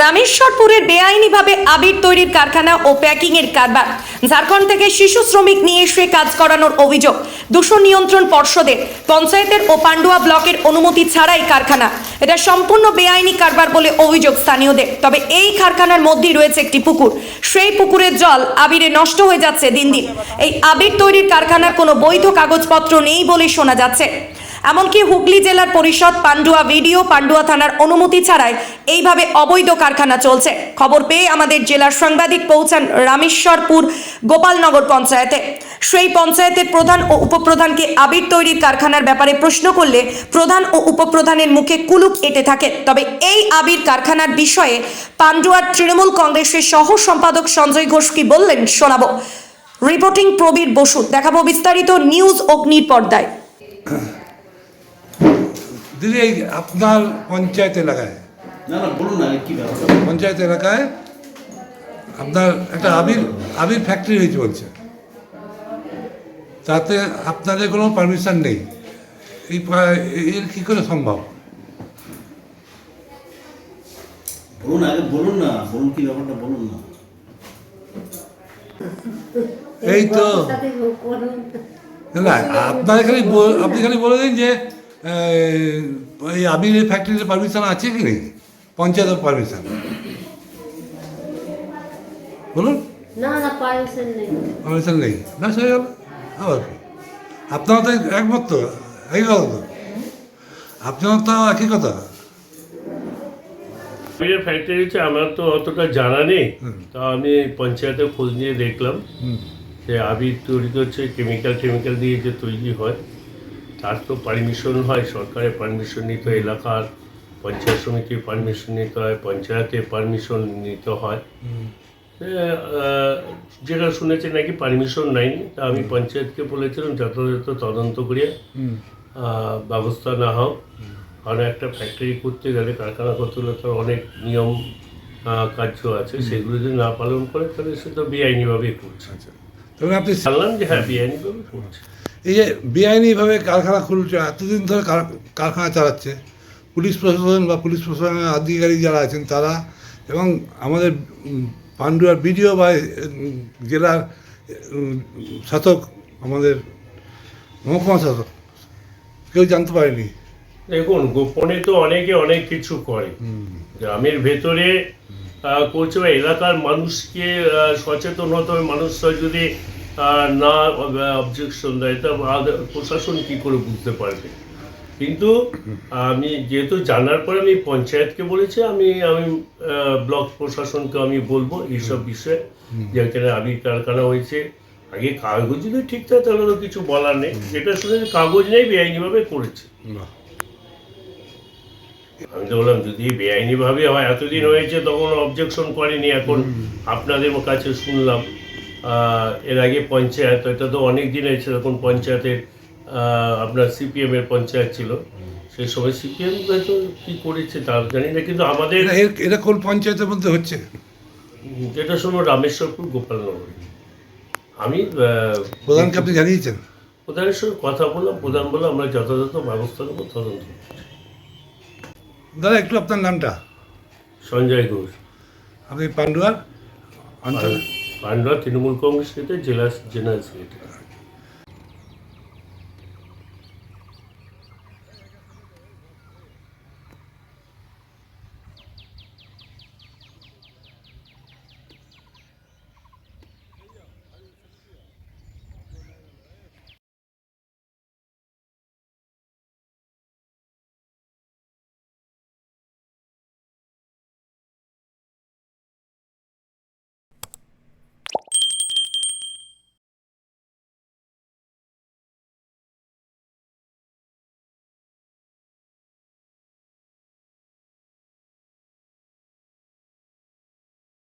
রামেশ্বরপুরের বেআইনিভাবে আবির তৈরির কারখানা ও প্যাকিং এর কারবার। ঝাড়খণ্ড থেকে শিশু শ্রমিক নিয়ে এসে কাজ করানোর অভিযোগ। দূষণ নিয়ন্ত্রণ পর্ষদের, পঞ্চায়েতের ও পান্ডুয়া ব্লকের অনুমতি ছাড়াই কারখানা। এটা সম্পূর্ণ বেআইনি কারবার বলে অভিযোগ স্থানীয়দের। তবে এই কারখানার মধ্যেই রয়েছে একটি পুকুর। সেই পুকুরের জল আবিরে নষ্ট হয়ে যাচ্ছে দিন দিন। এই আবির তৈরির কারখানার কোনো বৈধ কাগজপত্র নেই বলে শোনা যাচ্ছে। এমনকি হুগলি জেলার পরিষদ পান্ডুয়া ভিডিও পান্ডুয়া থানার অনুমতি ছাড়াই এইভাবে অবৈধ কারখানা চলছে। খবর পেয়ে আমাদের জেলার সাংবাদিক পৌঁছান রামেশ্বরপুর গোপালনগর পঞ্চায়েতে। সেই পঞ্চায়েতের প্রধান ও উপপ্রধানকে আবির তৈরির কারখানার ব্যাপারে প্রশ্ন করলে প্রধান ও উপপ্রধানের মুখে কুলুক এঁটে থাকে। তবে এই আবির কারখানার বিষয়ে পান্ডুয়ার তৃণমূল কংগ্রেসের সহ সম্পাদক সঞ্জয় ঘোষ কি বললেন শোনাবো। রিপোর্টিং প্রবীর বসু, দেখাবো বিস্তারিত নিউজ অগ্নির পর্দায়। দিদি এই আপনার পঞ্চায়েত এলাকায়। না না বলুন না কি পঞ্চায়েত এলাকায় আপনার একটা আবির আবির ফ্যাক্টরি হয়েছে বলছে। তাতে আপনাদের কোনো পারমিশন নেই। এই এর কী করে সম্ভব? বলুন আগে বলুন না বলুন কি ব্যাপারটা বলুন না। এই তো। না আপনারা খালি আপনি খালি বলে দিন যে এই আবির ফ্যাক্টরিতে পারমিশন আছে কি নেই পঞ্চায়েতের পারমিশন বলুন। না না পারমিশন নেই। পারমিশন নেই। না হয়ে গেল আবার কি? আপনারা তো একমত। তো একই কথা তো। আপনার তো একই কথা। আবিরের ফ্যাক্টরিতে আমার তো অতটা জানা নেই। তা আমি পঞ্চায়েতে খোঁজ নিয়ে দেখলাম। যে আবির তৈরি করছে কেমিক্যাল টেমিক্যাল দিয়ে যে তৈরি হয়। তার তো পারমিশন হয় সরকারের পারমিশন নিতে হয় এলাকার পঞ্চায়েত সমিতির পারমিশন নিতে হয় পঞ্চায়েতের পারমিশন নিতে হয়। যেটা শুনেছি নাকি পারমিশন নেয়নি তা আমি পঞ্চায়েতকে বলেছিলাম যথাযথ তদন্ত করিয়া আহ, ব্যবস্থা না হোক। কারণ একটা ফ্যাক্টরি করতে গেলে কারখানা করতে গেলে তো অনেক নিয়ম কার্য আছে সেগুলো যদি না পালন করে তাহলে সে তো বেআইনিভাবেই করছে। তবে আপনি জানলাম যে হ্যাঁ বেআইনিভাবে করছে। এই যে বেআইনিভাবে কারখানা খুলছে এতদিন ধরে কার- কারখানা চালাচ্ছে। পুলিশ প্রশাসন বা পুলিশ প্রশাসনের আধিকারিক যারা আছেন তারা এবং আমাদের উম, পান্ডুয়ার বিডিও বা জেলার শাসক আমাদের মহকুমা শাসক কেউ জানতে পারেনি। দেখুন গোপনে তো অনেকে অনেক কিছু করে। গ্রামের ভেতরে করছে বা এলাকার মানুষকে সচেতন হতে হবে। মানুষরা যদি না অবজেকশন দেয় তা প্রশাসন কি করে বুঝতে পারবে? কিন্তু আমি যেহেতু জানার পরে আমি পঞ্চায়েতকে বলেছি আমি আমি ব্লক প্রশাসনকে আমি বলব এইসব বিষয়ে যে এখানে আবির কারখানা হয়েছে। আগে কাগজ যদি ঠিক থাকে তাহলে তো কিছু বলার নেই। যেটা শুনেছি কাগজ নেই বেআইনিভাবে করেছে। আমি তো বললাম যদি বেআইনি ভাবে হয় এতদিন হয়েছে তখন অবজেকশন করেনি এখন। আপনাদের কাছে শুনলাম। এর আগে পঞ্চায়েত এটা তো অনেক দিন হয়েছে তখন পঞ্চায়েতের আপনার সিপিএম এর পঞ্চায়েত ছিল। সেই সময় সিপিএম হয়তো কি করেছে তার জানি না কিন্তু আমাদের এটা এটা কোন পঞ্চায়েতের মধ্যে হচ্ছে? যেটা শুনব রামেশ্বরপুর গোপালনগর। আমি প্রধানকে আপনি জানিয়েছেন? প্রধানের সঙ্গে কথা বললাম প্রধান বললাম আমরা যথাযথ ব্যবস্থা নেব তদন্ত দাদা একটু আপনার নামটা। সঞ্জয় ঘোষ। আপনি পান্ডুয়ার? অঞ্চল পান্ডা তৃণমূল কংগ্রেস নেতা জেলা জেনারেল সেক্রেটারি।